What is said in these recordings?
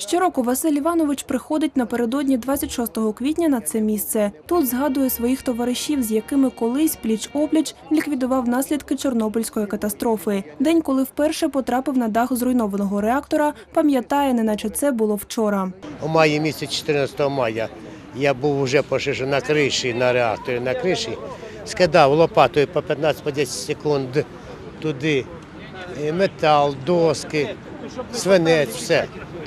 Щороку Василь Іванович приходить напередодні 26 квітня на це місце. Тут згадує своїх товаришів, з якими колись пліч-опліч ліквідував наслідки Чорнобильської катастрофи. День, коли вперше потрапив на дах зруйнованого реактора, пам'ятає, неначе це було вчора. У маї місяці 14 мая я був вже пошише на криші, на реакторі на криші, скидав лопатою по 15-10 секунд туди е, метал, доски, свинець, все.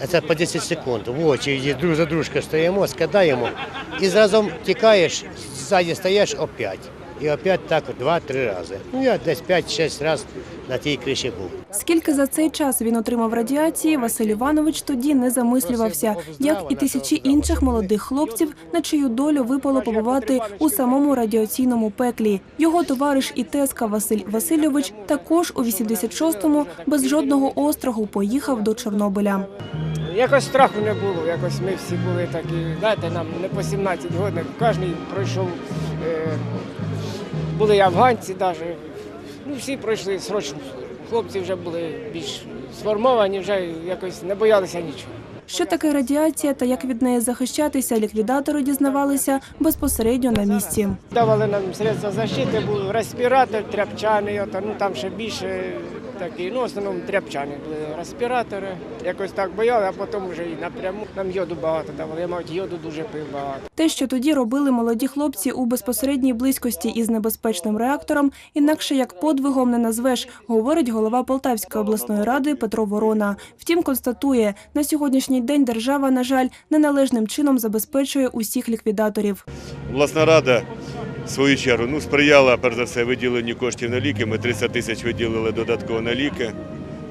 Це по 10 секунд. В очі друг за дружкою стоїмо, скидаємо і зразу тікаєш, ззаді стаєш опять. І опять так два-три рази. Ну я десь 5-6 разів на тій криші був. Скільки за цей час він отримав радіації, Василь Іванович тоді не замислювався, як і тисячі інших молодих хлопців, на чию долю випало побувати у самому радіаційному пеклі. Його товариш і тезка Василь Васильович також у 86-му без жодного остраху поїхав до Чорнобиля. Якось страху не було, якось ми всі були такі, знаєте, нам не по 17 років, кожен пройшов, е, були афганці навіть, ну всі пройшли срочну службу. Хлопці вже були більш сформовані, вже якось не боялися нічого. Що таке радіація та як від неї захищатися, ліквідатори дізнавалися безпосередньо на місці. Давали нам средства защити, був респіратор, тряпчаний, ну там ще більше такі, ну в основному тряпчані були респіратори. Якось так бояли, а потім вже і напряму. Нам йоду багато давали, я мабуть, йоду дуже пив багато. Те, що тоді робили молоді хлопці у безпосередній близькості із небезпечним реактором, інакше як подвигом не назвеш, говорить голова Полтавської обласної ради Петро Ворона. Втім, констатує, на сьогоднішній день держава, на жаль, неналежним чином забезпечує усіх ліквідаторів. Обласна рада свою чергу ну, сприяла перш за все виділенню коштів на ліки. Ми 300 тисяч виділили додатково на ліки.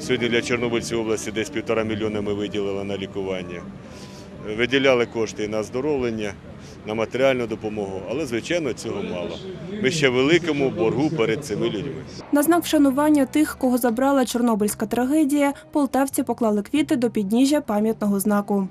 Сьогодні для Чорнобильської області десь півтора мільйона ми виділили на лікування. Виділяли кошти на оздоровлення, на матеріальну допомогу, але звичайно цього мало. Ми ще великому боргу перед цими людьми. На знак вшанування тих, кого забрала Чорнобильська трагедія, полтавці поклали квіти до підніжжя пам'ятного знаку.